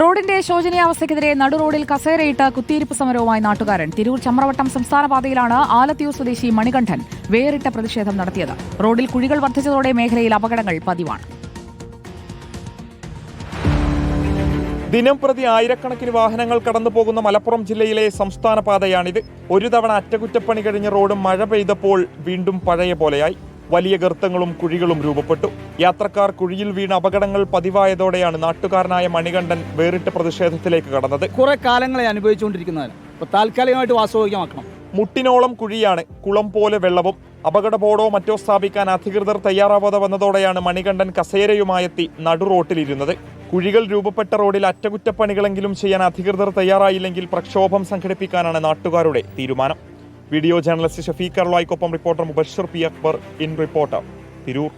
റോഡിന്റെ ശോചനീയാവസ്ഥയ്ക്കെതിരെ നടുറോഡിൽ കസേരയിട്ട് കുത്തിയിരിപ്പ് സമരവുമായി നാട്ടുകാരൻ. തിരൂർ ചമ്രവട്ടം സംസ്ഥാന പാതയിലാണ് ആലത്തിയൂർ സ്വദേശി മണികണ്ഠൻ വേറിട്ട പ്രതിഷേധം നടത്തിയത്. റോഡിൽ കുഴികൾ വർദ്ധിച്ചതോടെ മേഖലയിൽ അപകടങ്ങൾ പതിവാണ്. ദിനം പ്രതി ആയിരക്കണക്കിന് വാഹനങ്ങൾ കടന്നു പോകുന്ന മലപ്പുറം ജില്ലയിലെ സംസ്ഥാന പാതയാണിത്. ഒരു തവണ അറ്റകുറ്റപ്പണി കഴിഞ്ഞ റോഡ് മഴ പെയ്തപ്പോൾ വീണ്ടും പഴയ പോലെയായി. വലിയ ഗർത്തങ്ങളും കുഴികളും രൂപപ്പെട്ടു. യാത്രക്കാർ കുഴിയിൽ വീണ അപകടങ്ങൾ പതിവായതോടെയാണ് നാട്ടുകാരനായ മണികണ്ഠൻ വേറിട്ട പ്രതിഷേധത്തിലേക്ക് കടന്നത്. കുറെ കാലങ്ങളെ അനുഭവിച്ചുകൊണ്ടിരിക്കുന്നതാണ് താൽക്കാലികമായിട്ട് വാസ്തവികമാക്കണം. മുട്ടിനോളം കുഴിയാണ് കുളം പോലെ വെള്ളവും. അപകട ബോർഡോ മറ്റോ സ്ഥാപിക്കാൻ അധികൃതർ തയ്യാറാവാതെ വന്നതോടെയാണ് മണികണ്ഠൻ കസേരയുമായെത്തി നടു റോട്ടിലിരുന്നത്. കുഴികൾ രൂപപ്പെട്ട റോഡിൽ അറ്റകുറ്റപ്പണികളെങ്കിലും ചെയ്യാൻ അധികൃതർ തയ്യാറായില്ലെങ്കിൽ പ്രക്ഷോഭം സംഘടിപ്പിക്കാനാണ് നാട്ടുകാരുടെ തീരുമാനം. Video journalist Shafeeq അർലായിക്കൊപ്പം reporter Mubashar P Akbar in reporter Tirur.